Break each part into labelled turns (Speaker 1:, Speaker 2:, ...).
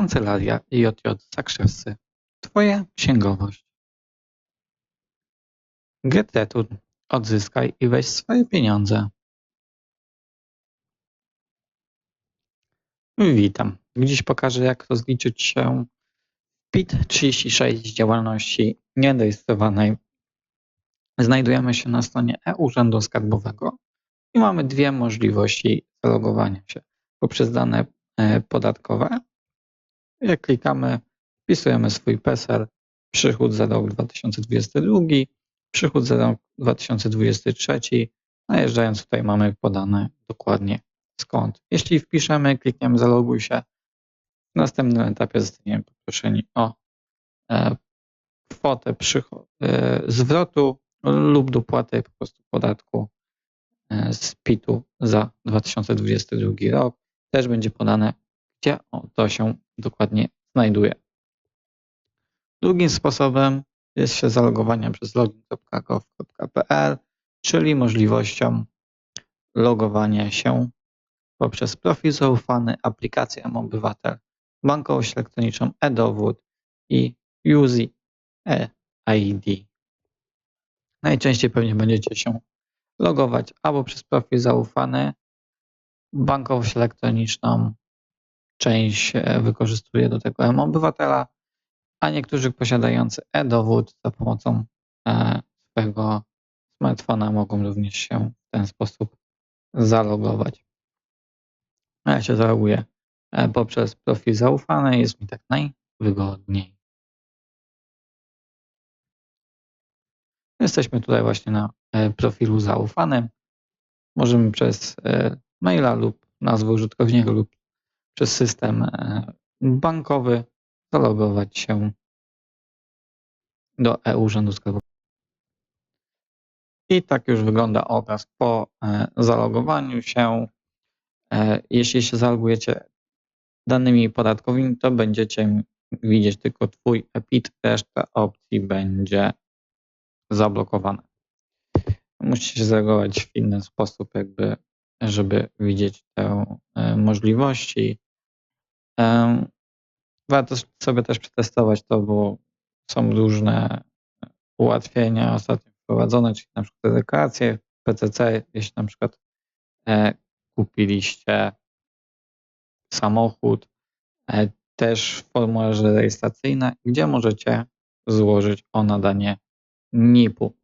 Speaker 1: Kancelaria JJ Zakrzewscy. Twoja księgowość. Get Return. Odzyskaj i weź swoje pieniądze. Witam. Dziś pokażę jak rozliczyć się PIT-36 z działalności nierejestrowanej. Znajdujemy się na stronie e-Urzędu Skarbowego i mamy dwie możliwości zalogowania się poprzez dane e, podatkowe jak klikamy, wpisujemy swój PESEL, przychód za rok 2022, przychód za rok 2023. Najeżdżając tutaj mamy podane dokładnie skąd. Jeśli wpiszemy, klikniemy zaloguj się, w następnym etapie zostaniemy poproszeni o e, kwotę e, zwrotu lub dopłaty po prostu podatku e, z PIT-u za 2022 rok. Też będzie podane, gdzie to się dokładnie znajduje. Drugim sposobem jest się zalogowanie przez login.gov.pl, czyli możliwością logowania się poprzez profil zaufany, aplikację M-Obywatel, bankowość elektroniczną e-dowód i UZI e-ID. Najczęściej pewnie będziecie się logować albo przez profil zaufany, bankowość elektroniczną, część e, wykorzystuje do tego M-Obywatela, a niektórzy posiadający e-dowód za pomocą e, swojego smartfona mogą również się w ten sposób zalogować. Ja się zaloguję e, poprzez profil zaufany, jest mi tak najwygodniej. Jesteśmy tutaj właśnie na profilu zaufanym. Możemy przez maila lub nazwę użytkownika lub przez system e, bankowy zalogować się do e-Urzędu Skarbowego. I tak już wygląda obraz po e, zalogowaniu się. E, jeśli się zalogujecie danymi podatkowymi, to będziecie widzieć tylko Twój EPIT, reszta opcji będzie zablokowana. Musicie się zalogować w inny sposób, jakby, żeby widzieć te możliwości. Warto sobie też przetestować to, bo są różne ułatwienia ostatnio wprowadzone, czyli na przykład deklaracje PCC, jeśli na przykład e, kupiliście samochód, e, też formularze rejestracyjne, gdzie możecie złożyć o nadanie NIP-u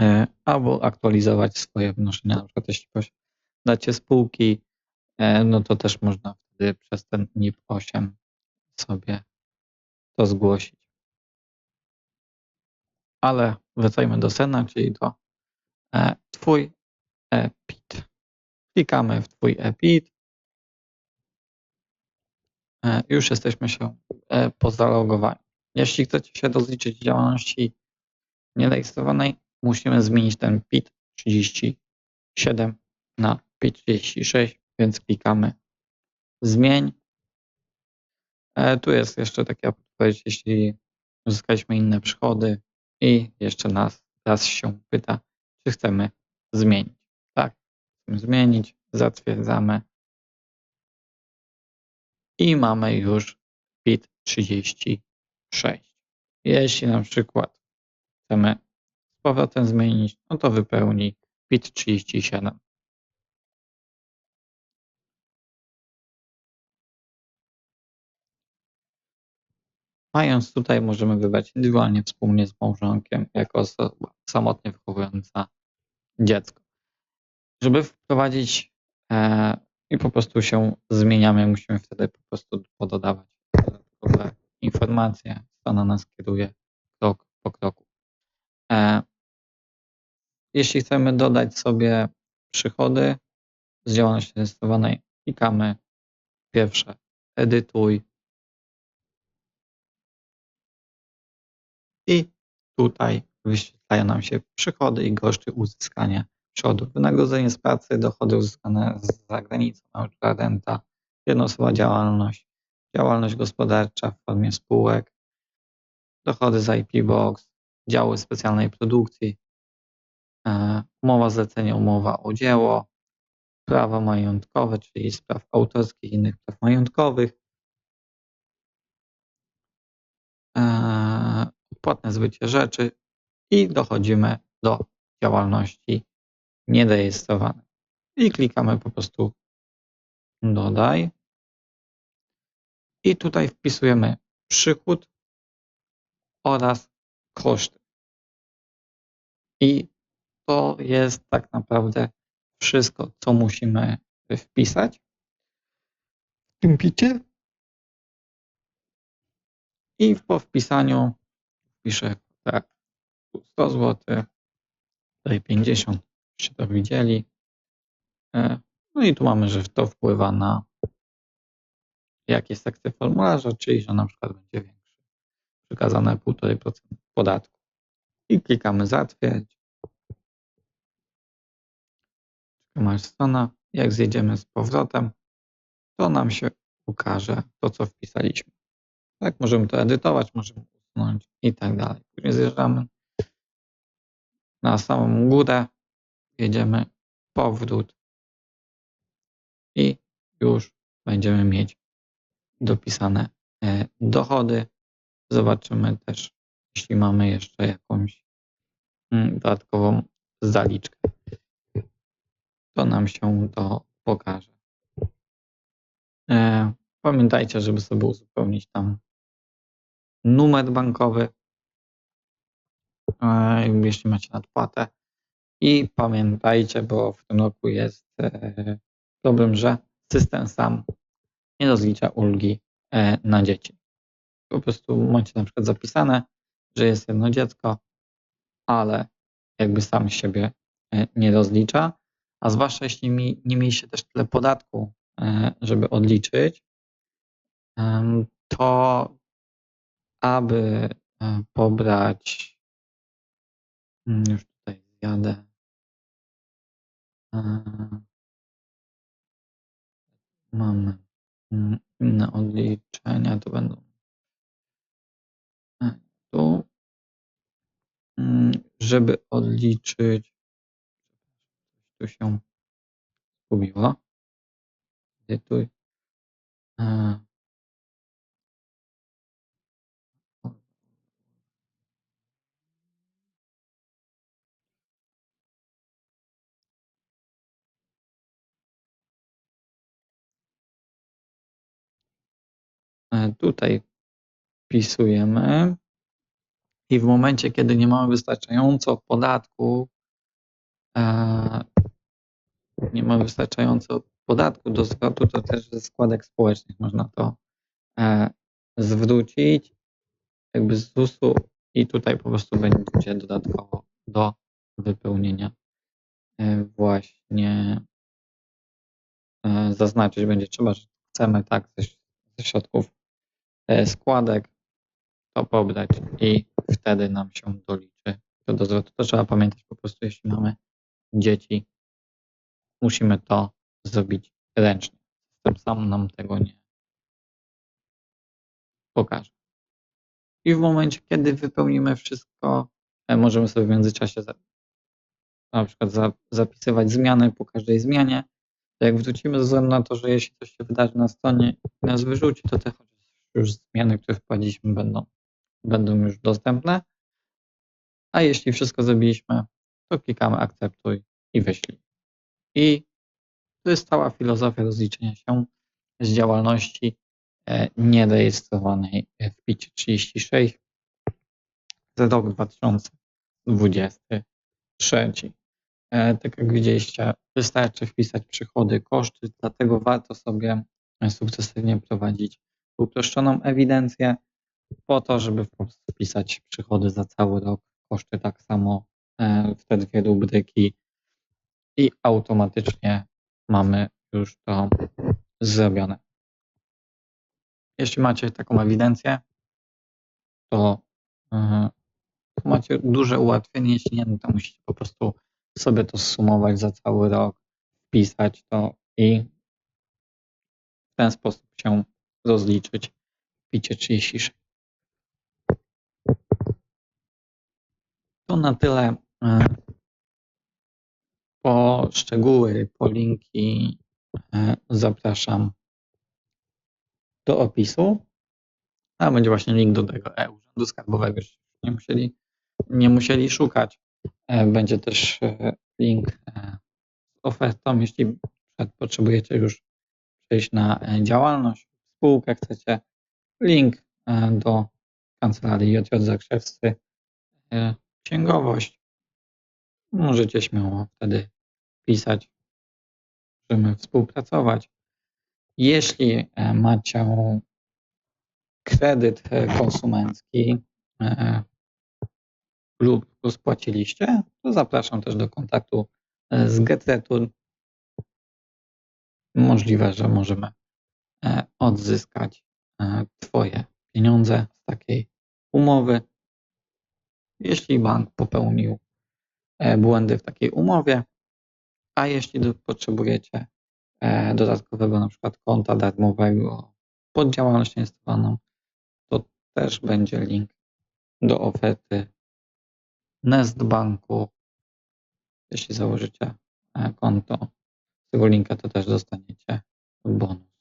Speaker 1: e, albo aktualizować swoje wnoszenia, na przykład jeśli dacie spółki, no to też można wtedy przez ten NIP 8 sobie to zgłosić. Ale wracajmy do Sena, czyli do e, Twój EPIT. Klikamy w Twój EPIT. E, już jesteśmy się e, po zalogowaniu. Jeśli chcecie się rozliczyć działalności nierejestrowanej, musimy zmienić ten PIT 37 na PIT 36, więc klikamy zmień. E, tu jest jeszcze taka podpowiedź, jeśli uzyskaliśmy inne przychody i jeszcze nas raz się pyta, czy chcemy zmienić. Tak, chcemy zmienić, zatwierdzamy i mamy już PIT 36. Jeśli na przykład chcemy z powrotem zmienić, no to wypełni PIT 37. Mając tutaj możemy wybrać indywidualnie wspólnie z małżonkiem jako osoba samotnie wychowująca dziecko. Żeby wprowadzić e, i po prostu się zmieniamy, musimy wtedy po prostu pododawać dodatkowe informacje. Strona nas kieruje krok po kroku. E, jeśli chcemy dodać sobie przychody z działalności zastosowanej, klikamy pierwsze edytuj, I tutaj wyświetlają nam się przychody i koszty uzyskania przychodów. Wynagrodzenie z pracy, dochody uzyskane z zagranicy, nauczyciela renta, jednoosobowa działalność, działalność gospodarcza w formie spółek, dochody z IP Box, działy specjalnej produkcji, e, umowa zlecenia, umowa o dzieło, prawa majątkowe, czyli spraw autorskich i innych praw majątkowych, e, odpłatne zbycie rzeczy i dochodzimy do działalności nierejestrowanej. I klikamy po prostu dodaj. I tutaj wpisujemy przychód oraz koszty. I to jest tak naprawdę wszystko, co musimy wpisać w tym picie. I po wpisaniu piszę tak 100 zł, tutaj 50, się to widzieli. E, No i tu mamy, że to wpływa na jakie sekcje formularza, czyli że na przykład będzie większy, przekazane 1,5% podatku. I klikamy zatwierdź. Czekamy strona. Jak zjedziemy z powrotem, to nam się ukaże to, co wpisaliśmy. Tak, możemy to edytować, możemy i tak dalej. Zjeżdżamy na samą górę, jedziemy powrót i już będziemy mieć dopisane e, dochody. Zobaczymy też, jeśli mamy jeszcze jakąś mm, dodatkową zaliczkę. To nam się to pokaże. E, pamiętajcie, żeby sobie uzupełnić tam numer bankowy, e, jeśli macie nadpłatę. I pamiętajcie, bo w tym roku jest problem, że system sam nie rozlicza ulgi na dzieci. Po prostu macie na przykład zapisane, że jest jedno dziecko, ale jakby sam siebie nie rozlicza, a zwłaszcza jeśli nie mieliście też tyle podatku, żeby odliczyć, to aby pobrać, już tutaj zjadę, mamy inne odliczenia, to będą tu, żeby odliczyć, tu się zgubiło, edytuj, tutaj wpisujemy. I w momencie, kiedy nie mamy wystarczająco podatku, nie mamy wystarczająco podatku do zwrotu, to też ze składek społecznych można to zwrócić. Jakby z ZUS-u i tutaj po prostu będzie dodatkowo do wypełnienia właśnie zaznaczyć. Będzie trzeba, że chcemy tak ze środków składek to pobrać i wtedy nam się doliczy to do zwrotu. To trzeba pamiętać po prostu, jeśli mamy dzieci, musimy to zrobić ręcznie. System sam nam tego nie pokaże. I w momencie, kiedy wypełnimy wszystko, możemy sobie w międzyczasie na przykład zapisywać zmiany po każdej zmianie. Jak wrócimy ze względu na to, że jeśli coś się wydarzy na stronie i nas wyrzuci, to te już zmiany, które wprowadziliśmy będą będą już dostępne. A jeśli wszystko zrobiliśmy, to klikamy akceptuj i wyślij. I to jest cała filozofia rozliczenia się z działalności e, nierejestrowanej w PIT 36 za rok 2023. E, tak jak widzieliście, wystarczy wpisać przychody, koszty, dlatego warto sobie sukcesywnie prowadzić uproszczoną ewidencję, po to, żeby wpisać przychody za cały rok, koszty tak samo e, w te dwie rubryki i automatycznie mamy już to zrobione. Jeśli macie taką ewidencję, to, e, macie duże ułatwienie. Jeśli nie, no to musicie po prostu sobie to zsumować za cały rok, wpisać to i w ten sposób się rozliczyć picie 36. To na tyle. E, po szczegóły, po linki e, zapraszam do opisu. A będzie właśnie link do tego e-Urzędu Skarbowego, nie musieli, nie musieli szukać. E, Będzie też link z ofertą, jeśli potrzebujecie już przejść na działalność, spółkę chcecie, link e, do kancelarii JJ Zakrzewscy, e, księgowość. Możecie śmiało wtedy pisać, możemy współpracować. Jeśli e, macie kredyt konsumencki lub spłaciliście, to zapraszam też do kontaktu z GetReturn. Możliwe, że możemy odzyskać e, Twoje pieniądze z takiej umowy. Jeśli bank popełnił e, błędy w takiej umowie, a jeśli potrzebujecie e, dodatkowego na przykład konta darmowego pod działalność inwestowaną, to też będzie link do oferty Nest Banku. Jeśli założycie e, konto z tego linka, to też dostaniecie bonus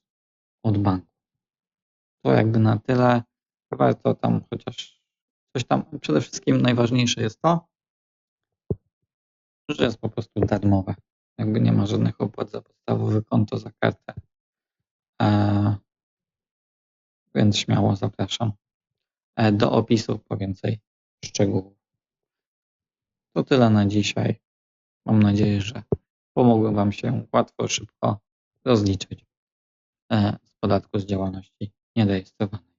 Speaker 1: od banku. To jakby na tyle. Warto tam chociaż coś tam. Przede wszystkim najważniejsze jest to, że jest po prostu darmowe. Jakby nie ma żadnych opłat za podstawowe konto, za kartę. E, więc śmiało zapraszam e, do opisu po więcej szczegółów. To tyle na dzisiaj. Mam nadzieję, że pomogłem Wam się łatwo, szybko rozliczyć z podatku z działalności nierejestrowanej.